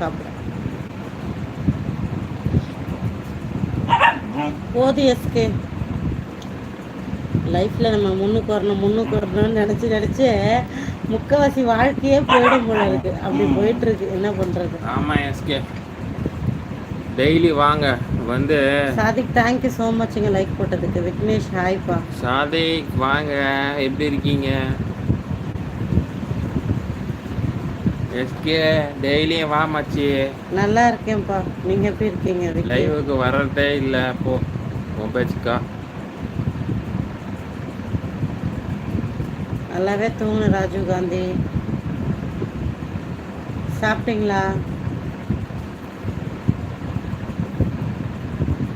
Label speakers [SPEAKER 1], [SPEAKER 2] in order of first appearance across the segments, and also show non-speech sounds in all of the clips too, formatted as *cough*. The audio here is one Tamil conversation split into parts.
[SPEAKER 1] சாப்பிட போது எஸ்கே. லைஃப்பில் நம்ம முன்னுக்கு வரணும் முன்னுக்கு வரணும்னு நினச்சி நினச்சி முக்கவாசி வாழ்க்கையே போயிடும் போல இருக்கு. அப்படி போயிட்டு இருக்கு என்ன பண்ணுறது
[SPEAKER 2] ஆமாம் எஸ்கே. டெய்லி வாங்க. வந்து
[SPEAKER 1] சாதிக் தேங்க்யூ ஸோ மச்ங்க லைக் போட்டதுக்கு. விக்னேஷ் ஹாய்ப்பா
[SPEAKER 2] சாதிக் வாங்க. எப்படி இருக்கீங்க? எஸ்கே டெய்லியும் வா மச்சி.
[SPEAKER 1] நல்லா இருக்கேன்ப்பா. நீங்கள் எப்படி இருக்கீங்க விக்கி
[SPEAKER 2] லைவுக்கு வர்றதே இல்லை போ. உன் பேச்சுக்கா.
[SPEAKER 1] நல்லாவே தூங்கணும் ராஜீவ் காந்தி. சாப்பிட்டீங்களா?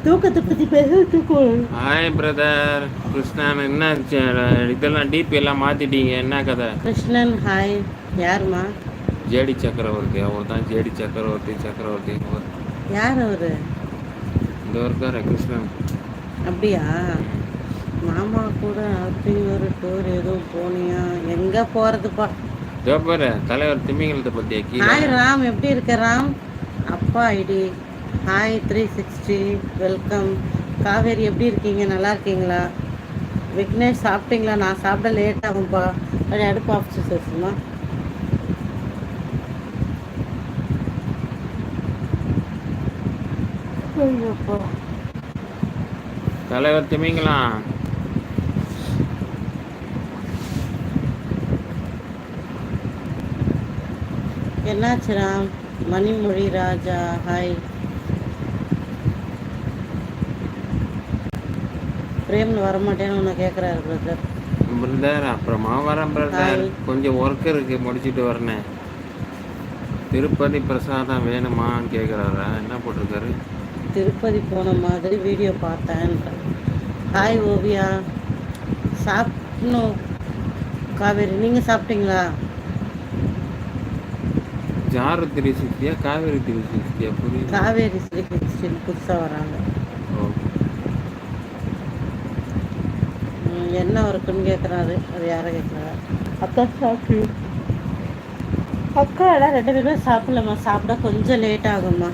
[SPEAKER 1] தூக்கத்தை பற்றி பேச தூக்கம்
[SPEAKER 2] ஹாய் பிரதர் கிருஷ்ணன் என்ன? இதெல்லாம் டிபி எல்லாம் மாத்திட்டீங்க என்ன கதை?
[SPEAKER 1] கிருஷ்ணன் ஹாய் யாருமா
[SPEAKER 2] ஜேடி சக்கரவர்த்தி அவர் தான் ஜேடி சக்கரவர்த்தி சக்கரவர்த்தி
[SPEAKER 1] யார் அவரு?
[SPEAKER 2] இந்த இருக்காரு கிருஷ்ணன்.
[SPEAKER 1] அப்படியா? மாமா கூட அப்படி ஒரு டூர் எதுவும் போனியா? எங்க போறதுப்பா?
[SPEAKER 2] இதோ பாரு தலைவர் திமிங்கலத்தை பத்தியா கீழே?
[SPEAKER 1] ஹாய் ராம் எப்படி இருக்க ராம் அப்பா ID hi three sixty welcome Kaveri எப்படி இருக்கீங்க? நல்லா இருக்கீங்களா? விக்னேஷ் சாப்பிட்டீங்களா? நான் சாப்பிட லேட் ஆகும்ப்பா. அடுப்பு ஆஃபீஸர்ஸ்மா ஐயோப்பா
[SPEAKER 2] தலைவர் திமிங்கலாம்
[SPEAKER 1] என்னாச்சு ராம் மணிமொழி ராஜா ஹாய் பிரேம்ல வரமாட்டேன்னு உன்னை கேட்குறாரு பிரதர்
[SPEAKER 2] பிரதர் அப்புறமா வரேன் பிரதர். கொஞ்சம் ஒர்க் இருக்கு முடிச்சிட்டு வரேன். திருப்பதி பிரசாதம் வேணுமான்னு கேட்குறாரா என்ன போட்டிருக்காரு?
[SPEAKER 1] திருப்பதி போன மாதிரி வீடியோ பார்த்தேன். ஹாய் ஓவியா. சாப்பிடணும் காவேரி நீங்கள் சாப்பிட்டீங்களா
[SPEAKER 2] ஜாரு த்ரீ சிக்ஸ்டியா காவேரி த்ரீ சிக்ஸ்டியா புரியுது?
[SPEAKER 1] காவேரி ஸ்ரீ கிறிஸ்டின் புதுசாக வராங்க.
[SPEAKER 2] ஓ.
[SPEAKER 1] ம், என்ன ஒர்க்குன்னு கேட்குறாரு அது யாரை கேட்குறாரு அக்கா சாப்பிட்டு அக்கா எல்லாம் ரெண்டு பேருமே சாப்பிடலம்மா. சாப்பிட கொஞ்சம் லேட் ஆகும்மா.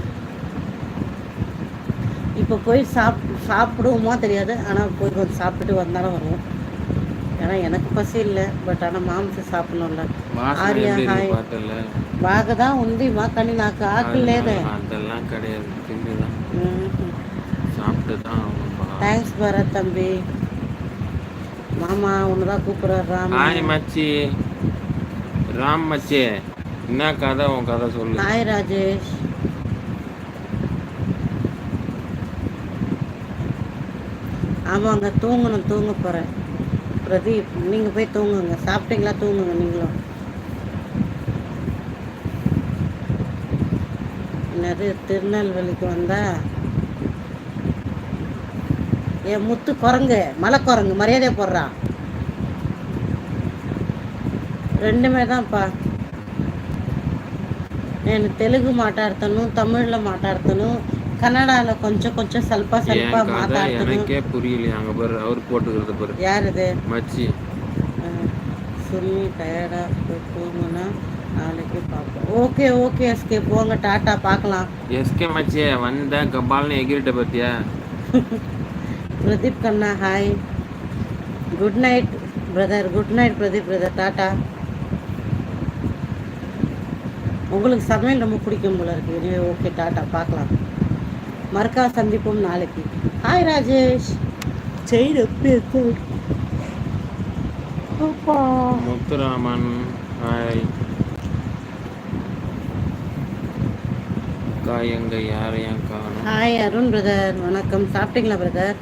[SPEAKER 1] இப்போ போய் சாப் சாப்பிடுவோமா தெரியாது ஆனால் போய் கொஞ்சம் சாப்பிட்டுட்டு வந்தாலும் வருவோம் ஏன்னா எனக்கு பசி இல்லை பட் ஆனால் மாம்சம் சாப்பிடணும்ல
[SPEAKER 2] வாசனை
[SPEAKER 1] ஆரியா,
[SPEAKER 2] எப்படி
[SPEAKER 1] hi.
[SPEAKER 2] இருக்கு பாட்டல
[SPEAKER 1] బాగా தான் ఉందిమా కానీ నాకు ఆకలి లేదే
[SPEAKER 2] அதெல்லாம் கிடையாது திண்டுதான் சாப்பிட்டு தான் ஆகணும்
[SPEAKER 1] థ్యాంక్స్ భరత్ தம்பி மாமா உன்னதான் கூப்பிடுறாரு ராம்
[SPEAKER 2] ஹாய் மச்சி ராம் மச்சி என்ன கதை உன் கதை சொல்லு
[SPEAKER 1] ஹாய் ராஜேஷ் ஆமாங்க தூங்கணும் தூங்க போகிறேன் பிரதீப் நீங்கள் போய் தூங்குங்க சாப்பிட்டீங்களா தூங்குங்க நீங்களும் என்னது திருநெல்வேலிக்கு வந்தா என் முத்து குரங்கு மலை குரங்கு மரியாதையை போடுறான் ரெண்டுமே தான்ப்பா నేను తెలుగు మాట్లాడతాను తమిళ్లో మాట్లాడతాను ಕನ್ನಡಾಲ கொஞ்சம் கொஞ்சம் ಸ್ವಲ್ಪ ಸ್ವಲ್ಪ ಮಾತಾಡ್ತಾರೆ
[SPEAKER 2] எனக்கே புரியல அங்க பாரு அவர் போட்டுக்கிறது பாரு.
[SPEAKER 1] யார் இது
[SPEAKER 2] மச்சி
[SPEAKER 1] சுமி டயர்டா தூங்குனா நாளைக்கு பார்ப்போம் ஓகே ஓகே எஸ்கே போங்க டாட்டா பார்க்கலாம்
[SPEAKER 2] எஸ்கே மச்சி வந்த கபால்னு எகிரிட்ட பத்தியா? *laughs*
[SPEAKER 1] பிரதீப் கண்ணா hi good night brother good night Pradeep brother tata. உங்களுக்கு சமையல் ரொம்ப பிடிக்கும் போல இருக்கு. ஓகே டாட்டா பார்க்கலாம் மறுக்கா சந்திப்போம் நாளைக்கு. ஹாய் ராஜேஷ் செயின் எப்படி இருக்கு.
[SPEAKER 2] முத்துராமன் ஹாய் அக்கா எங்க யாரையும் காணும்
[SPEAKER 1] ஹாய் அருண் பிரதர் வணக்கம். சாப்பிட்டீங்களா பிரதர்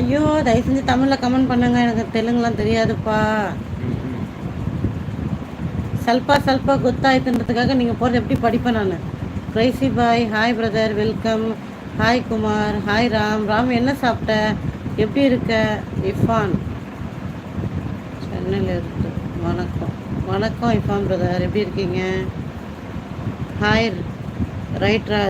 [SPEAKER 1] ஐயோ தயவு செஞ்சு தமிழில் கமெண்ட் பண்ணுங்க. எனக்கு தெலுங்குலாம் தெரியாதுப்பா. சல்பா சல்பா குத்தாயத்துன்றதுக்காக நீங்கள் போகிறது எப்படி படிப்பேன் நான்? Crazy boy hi brother welcome hi Kumar hi Ram Ram என்ன சாப்பிட்ட? எப்படி இருக்க? இஃபான் சென்னையில் இருக்கு வணக்கம். வணக்கம் இஃபான் பிரதர் எப்படி இருக்கீங்க? ஹாய் ரைட்ரா